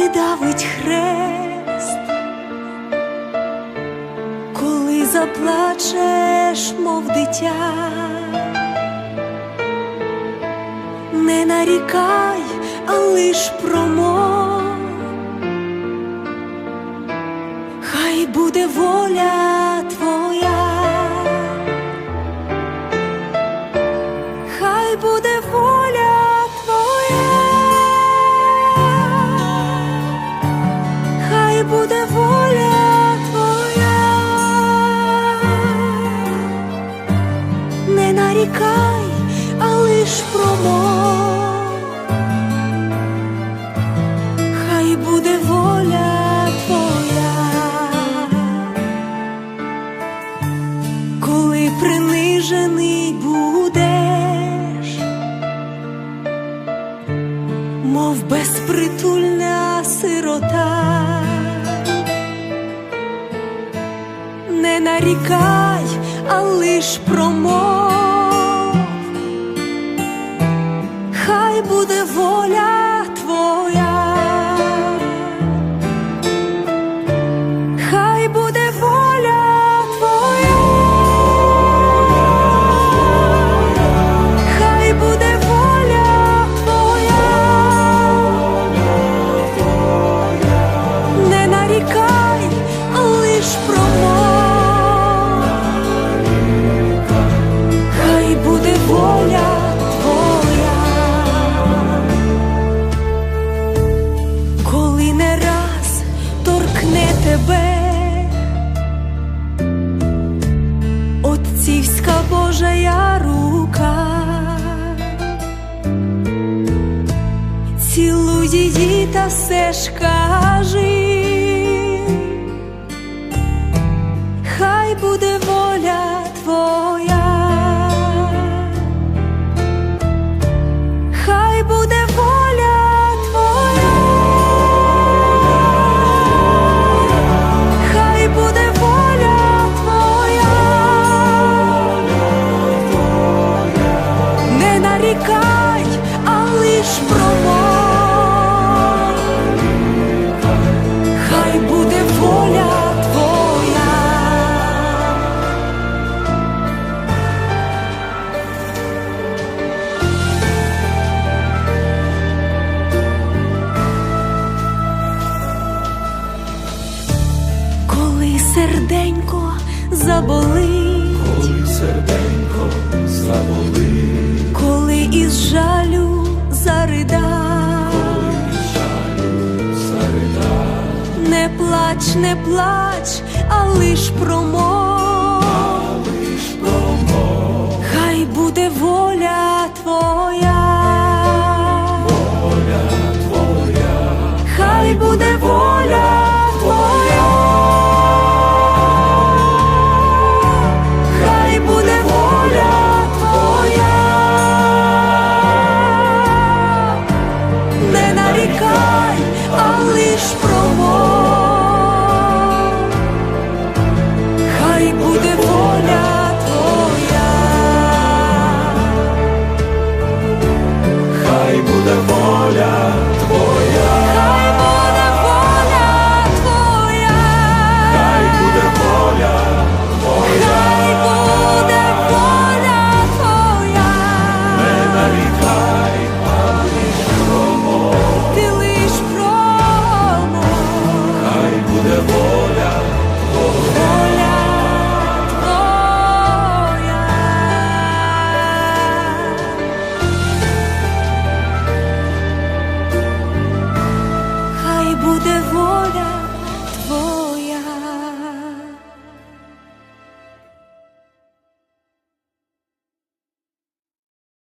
придавить хрест, коли заплачеш, мов дитя, не нарікай, а лиш промов, хай буде воля твоя. Нарікай, а лиш промов, хай буде воля твоя, коли принижений будеш. мов безпритульна сирота, не нарікай, а лиш промов, буде воля її та все ж кажи, хай буде воля твоя. Коли серденько заболить, Коли серденько заболить, коли із жалю плач, не плач, а лиш промов. лиш промов, Хай буде воля твоя, воля твоя, хай буде воля